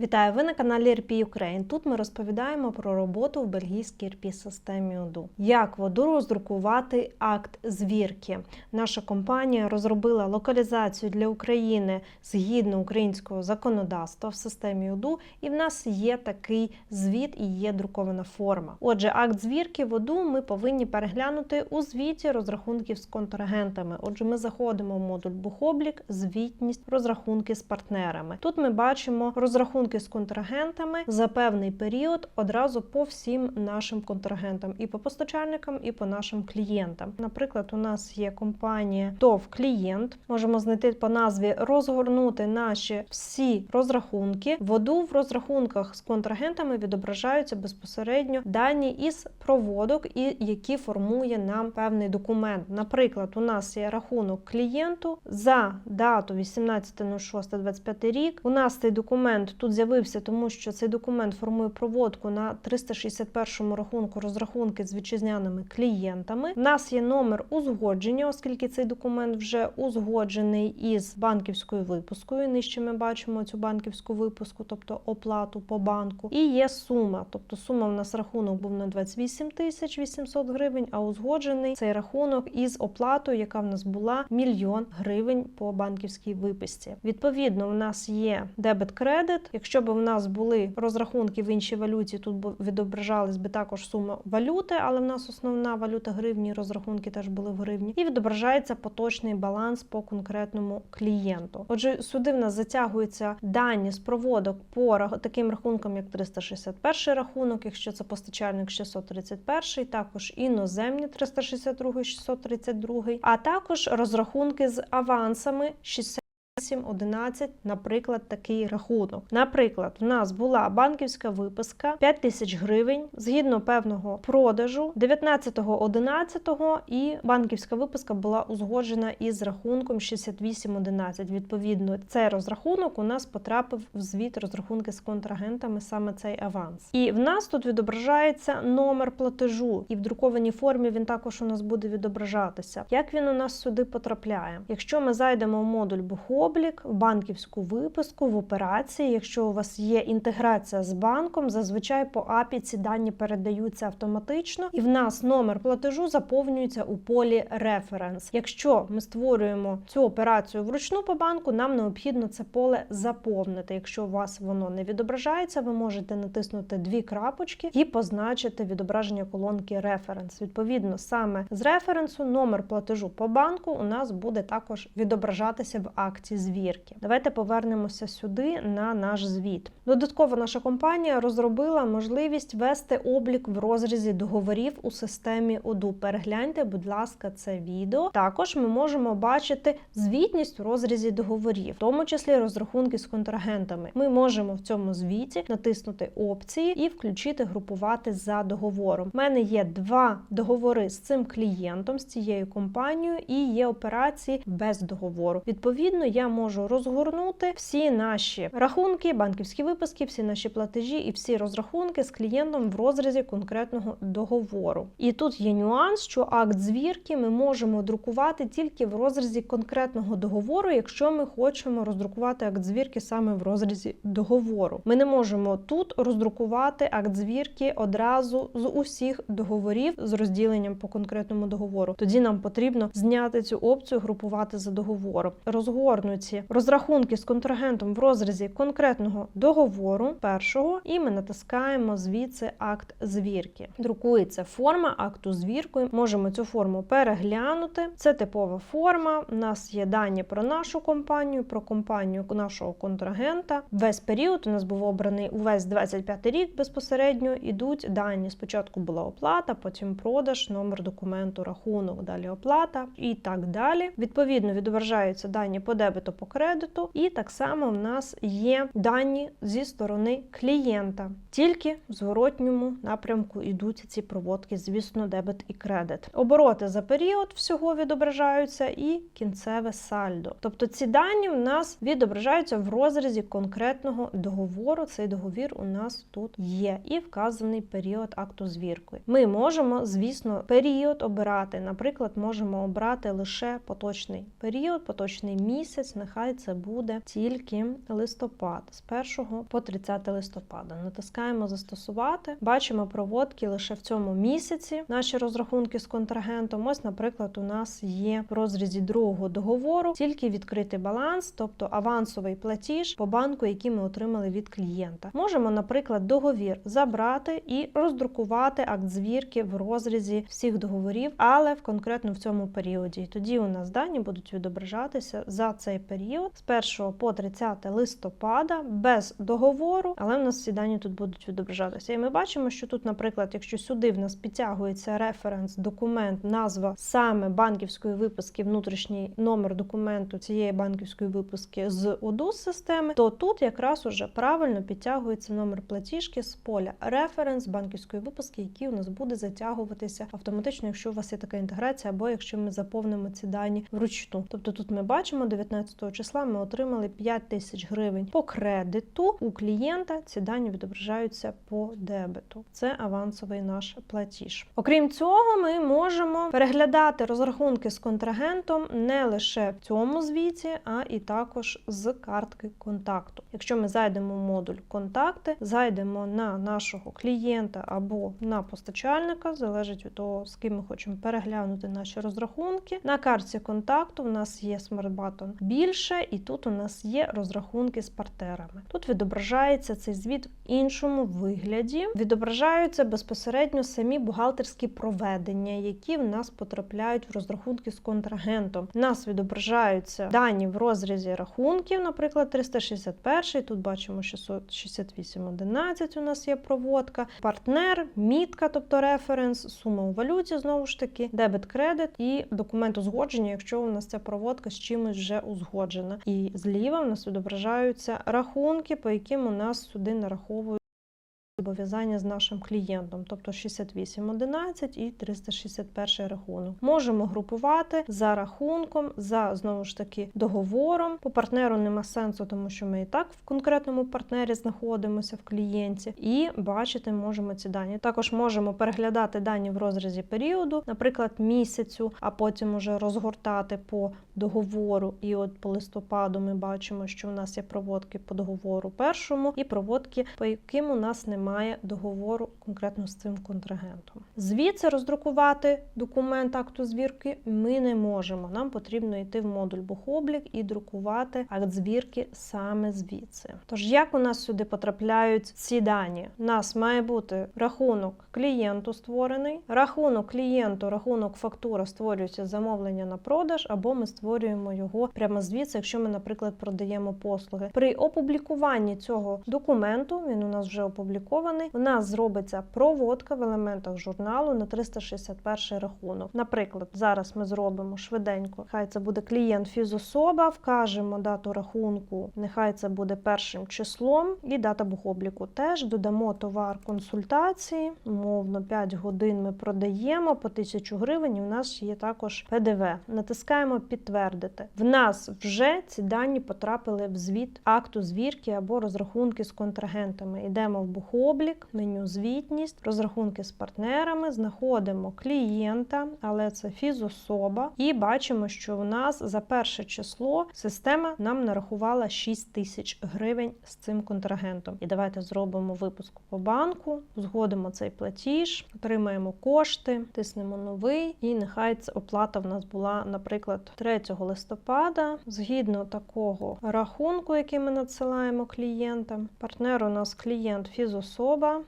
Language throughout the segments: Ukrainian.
Вітаю! Ви на каналі RP Ukraine. Тут ми розповідаємо про роботу в бельгійській RP системі ОДУ. Як в ОДУ роздрукувати акт звірки. Наша компанія розробила локалізацію для України згідно українського законодавства в системі ОДУ, і в нас є такий звіт і є друкована форма. Отже, акт звірки в ОДУ ми повинні переглянути у звіті розрахунків з контрагентами. Отже, ми заходимо в модуль Бухоблік, звітність, розрахунки з партнерами. Тут ми бачимо розрахунки з контрагентами за певний період одразу по всім нашим контрагентам, і по постачальникам, і по нашим клієнтам. Наприклад, у нас є компанія ТОВ клієнт. Можемо знайти по назві розгорнути наші всі розрахунки. Воду в розрахунках з контрагентами відображаються безпосередньо дані із проводок, і які формує нам певний документ. Наприклад, у нас є рахунок клієнту за дату 18.06.25 рік. У нас цей документ тут з'явився, тому що цей документ формує проводку на 361 рахунку розрахунки з вітчизняними клієнтами. У нас є номер узгодження, оскільки цей документ вже узгоджений із банківською випускою. Нижче ми бачимо цю банківську випуску, тобто оплату по банку. І є сума. Тобто сума в нас рахунок був на 28 тисяч 800 гривень, а узгоджений цей рахунок із оплатою, яка в нас була мільйон гривень по банківській виписці. Відповідно, в нас є дебет-кредит. Якщо б в нас були розрахунки в іншій валюті, тут б відображались би також сума валюти, але в нас основна валюта гривні, розрахунки теж були в гривні, і відображається поточний баланс по конкретному клієнту. Отже, сюди в нас затягуються дані з проводок по таким рахункам, як 361 рахунок, якщо це постачальник 631, також іноземні 362, 632, а також розрахунки з авансами 60 7, 11, наприклад, такий рахунок. Наприклад, в нас була банківська виписка 5 тисяч гривень згідно певного продажу 19.11 і банківська виписка була узгоджена із рахунком 68.11. Відповідно, цей розрахунок у нас потрапив в звіт розрахунки з контрагентами, саме цей аванс. І в нас тут відображається номер платежу, і в друкованій формі він також у нас буде відображатися. Як він у нас сюди потрапляє? Якщо ми зайдемо в модуль Бухоблік, в банківську виписку, в операції, якщо у вас є інтеграція з банком, зазвичай по API ці дані передаються автоматично, і в нас номер платежу заповнюється у полі Reference. Якщо ми створюємо цю операцію вручну по банку, нам необхідно це поле заповнити. Якщо у вас воно не відображається, ви можете натиснути дві крапочки і позначити відображення колонки Reference. Відповідно, саме з референсу номер платежу по банку у нас буде також відображатися в акті звірки. Давайте повернемося сюди на наш звіт. Додатково наша компанія розробила можливість вести облік в розрізі договорів у системі ОДУ. Перегляньте, будь ласка, це відео. Також ми можемо бачити звітність в розрізі договорів, в тому числі розрахунки з контрагентами. Ми можемо в цьому звіті натиснути опції і включити групувати за договором. У мене є два договори з цим клієнтом, з цією компанією, і є операції без договору. Відповідно, я можу розгорнути всі наші рахунки, банківські виписки, всі наші платежі і всі розрахунки з клієнтом в розрізі конкретного договору. І тут є нюанс, що акт звірки ми можемо друкувати тільки в розрізі конкретного договору, якщо ми хочемо роздрукувати акт звірки саме в розрізі договору. Ми не можемо тут роздрукувати акт звірки одразу з усіх договорів з розділенням по конкретному договору. Тоді нам потрібно зняти цю опцію групувати за договором. Розгорнуті розрахунки з контрагентом в розрізі конкретного договору першого, і ми натискаємо звідси акт звірки. Друкується форма акту звіркою. Можемо цю форму переглянути. Це типова форма. У нас є дані про нашу компанію, про компанію нашого контрагента. Весь період у нас був обраний увесь 25 рік безпосередньо. Ідуть дані. Спочатку була оплата, потім продаж, номер документу, рахунок, далі оплата і так далі. Відповідно, відображаються дані по дебету, по кредиту, і так само в нас є дані зі сторони клієнта. Тільки в зворотньому напрямку йдуть ці проводки, звісно, дебет і кредит. Обороти за період всього відображаються, і кінцеве сальдо. Тобто ці дані в нас відображаються в розрізі конкретного договору. Цей договір у нас тут є, і вказаний період акту звіркою. Ми можемо, звісно, період обирати. Наприклад, можемо обрати лише поточний період, поточний місяць, нехай це буде тільки листопад, з 1 по 30 листопада. Натискаємо застосувати. Бачимо проводки лише в цьому місяці. Наші розрахунки з контрагентом. Ось, наприклад, у нас є в розрізі другого договору тільки відкритий баланс, тобто авансовий платіж по банку, який ми отримали від клієнта. Можемо, наприклад, договір забрати і роздрукувати акт звірки в розрізі всіх договорів, але в конкретно в цьому періоді. І тоді у нас дані будуть відображатися за цей період з 1 по 30 листопада без договору, але в нас всі дані тут будуть відображатися. І ми бачимо, що тут, наприклад, якщо сюди в нас підтягується референс, документ, назва саме банківської виписки, внутрішній номер документу цієї банківської виписки з ОДУ системи, то тут якраз уже правильно підтягується номер платіжки з поля референс банківської виписки, який у нас буде затягуватися автоматично, якщо у вас є така інтеграція, або якщо ми заповнимо ці дані вручну. Тобто тут ми бачимо 19 числа ми отримали 5 тисяч гривень по кредиту у клієнта. Ці дані відображаються по дебету. Це авансовий наш платіж. Окрім цього, ми можемо переглядати розрахунки з контрагентом не лише в цьому звіті, а і також з картки контакту. Якщо ми зайдемо в модуль контакти, зайдемо на нашого клієнта або на постачальника, залежить від того, з ким ми хочемо переглянути наші розрахунки. На картці контакту в нас є смарт-батон більше, і тут у нас є розрахунки з партнерами. Тут відображається цей звіт в іншому вигляді. Відображаються безпосередньо самі бухгалтерські проведення, які в нас потрапляють в розрахунки з контрагентом. У нас відображаються дані в розрізі рахунків, наприклад, 361, тут бачимо 668.11 у нас є проводка, партнер, мітка, тобто референс, сума у валюті, знову ж таки, дебет кредит і документ узгодження, якщо у нас ця проводка з чимось вже узгоджена. І зліва у нас відображаються рахунки, по яким у нас сюди нараховують. Зобов'язання з нашим клієнтом, тобто 6811 і 361 рахунок. Можемо групувати за рахунком, за знову ж таки договором. По партнеру нема сенсу, тому що ми і так в конкретному партнері знаходимося в клієнті, і бачити можемо ці дані. Також можемо переглядати дані в розрізі періоду, наприклад, місяцю, а потім уже розгортати по договору. І от по листопаду ми бачимо, що у нас є проводки по договору першому і проводки, по яким у нас немає договору конкретно з цим контрагентом. Звідси роздрукувати документ акту звірки ми не можемо. Нам потрібно йти в модуль бухоблік і друкувати акт звірки саме звідси. Тож, як у нас сюди потрапляють ці дані? У нас має бути рахунок клієнту створений, рахунок клієнту, рахунок фактура створюється замовлення на продаж, або ми створюємо його прямо звідси, якщо ми, наприклад, продаємо послуги. При опублікуванні цього документу він у нас вже опублікований. У нас зробиться проводка в елементах журналу на 361 рахунок. Наприклад, зараз ми зробимо швиденько. Хай це буде клієнт фізособа, вкажемо дату рахунку. Нехай це буде першим числом і дата бухобліку. Теж додамо товар консультації. Умовно 5 годин ми продаємо по 1000 гривень. У нас є також ПДВ. Натискаємо підтвердити. В нас вже ці дані потрапили в звіт акту звірки або розрахунки з контрагентами. Йдемо в бухоблік, меню звітність, розрахунки з партнерами, знаходимо клієнта, але це фізособа, і бачимо, що у нас за перше число система нам нарахувала 6 тисяч гривень з цим контрагентом. І давайте зробимо випуск по банку, згодимо цей платіж, отримаємо кошти, тиснемо новий, і нехай ця оплата в нас була, наприклад, 3 листопада. Згідно такого рахунку, який ми надсилаємо клієнтам. Партнер у нас клієнт фізособа.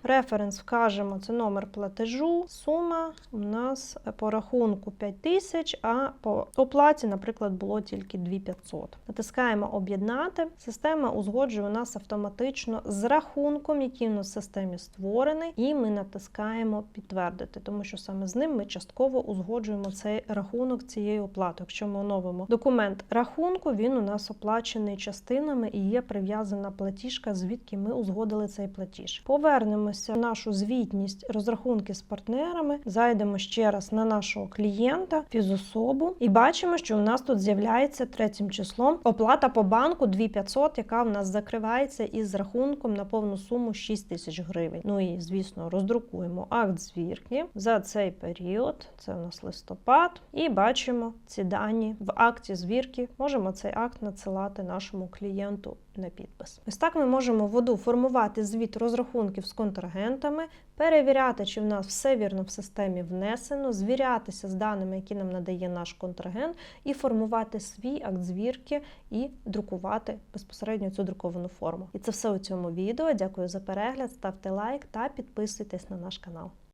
Референс вкажемо це номер платежу. Сума у нас по рахунку 5 тисяч, а по оплаті, наприклад, було тільки 2500. Натискаємо об'єднати. Система узгоджує у нас автоматично з рахунком, який у нас в системі створений, і ми натискаємо підтвердити, тому що саме з ним ми частково узгоджуємо цей рахунок цієї оплати. Якщо ми оновимо документ рахунку, він у нас оплачений частинами і є прив'язана платіжка, звідки ми узгодили цей платіж. Повернемося в нашу звітність розрахунки з партнерами. Зайдемо ще раз на нашого клієнта, фізособу, і бачимо, що у нас тут з'являється третім числом оплата по банку 2500, яка в нас закривається із рахунком на повну суму 6 тисяч гривень. Ну і звісно, роздрукуємо акт звірки за цей період. Це у нас листопад, і бачимо ці дані в акті звірки. Можемо цей акт надсилати нашому клієнту на підпис. Ось так ми можемо в ОДУ формувати звіт розрахунків з контрагентами, перевіряти, чи в нас все вірно в системі внесено, звірятися з даними, які нам надає наш контрагент, і формувати свій акт звірки і друкувати безпосередньо цю друковану форму. І це все у цьому відео. Дякую за перегляд, ставте лайк та підписуйтесь на наш канал.